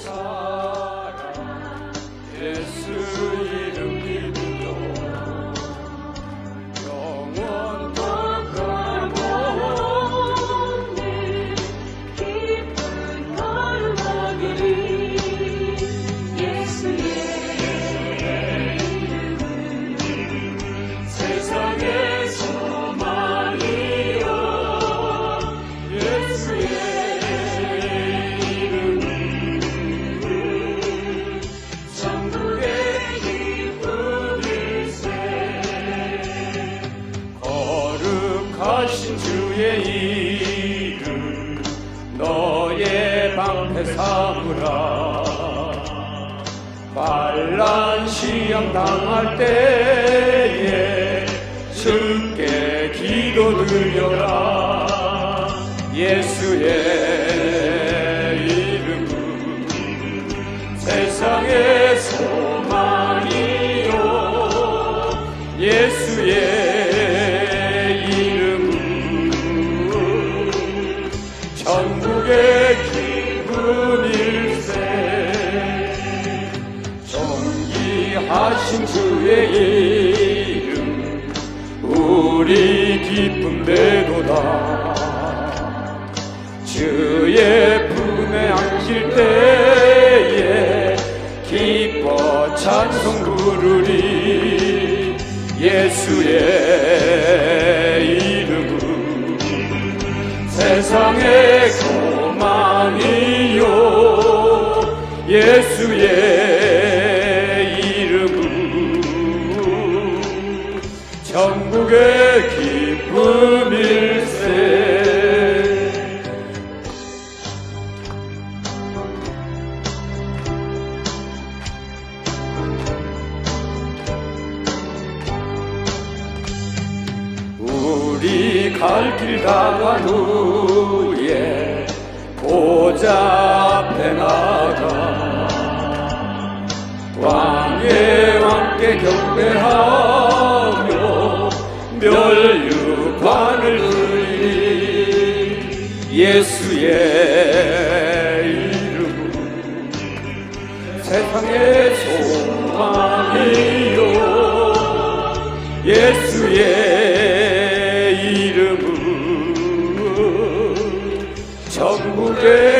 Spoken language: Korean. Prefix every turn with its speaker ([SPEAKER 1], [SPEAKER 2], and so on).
[SPEAKER 1] song. 거룩하신 주의 이름 너의 방패 삼으라. 반란 시험 당할 때에 주께 기도 드려라. 예수의 이름은 세상의 소망이요. 예수의 천국의 기쁜 일세. 존귀하신 주의 이름 우리 기쁨 되도다. 주의 품에 안길 때에 기뻐 찬송 부르리. 예수의 이름은 세상의 예수의 이름은 천국의 기쁨일세. 우리 갈길 다간 후에 만개 왕께 경배하며 멸류관을 들리 예수의 이름. 세상의 소망이요. 예수의 이름은 전국의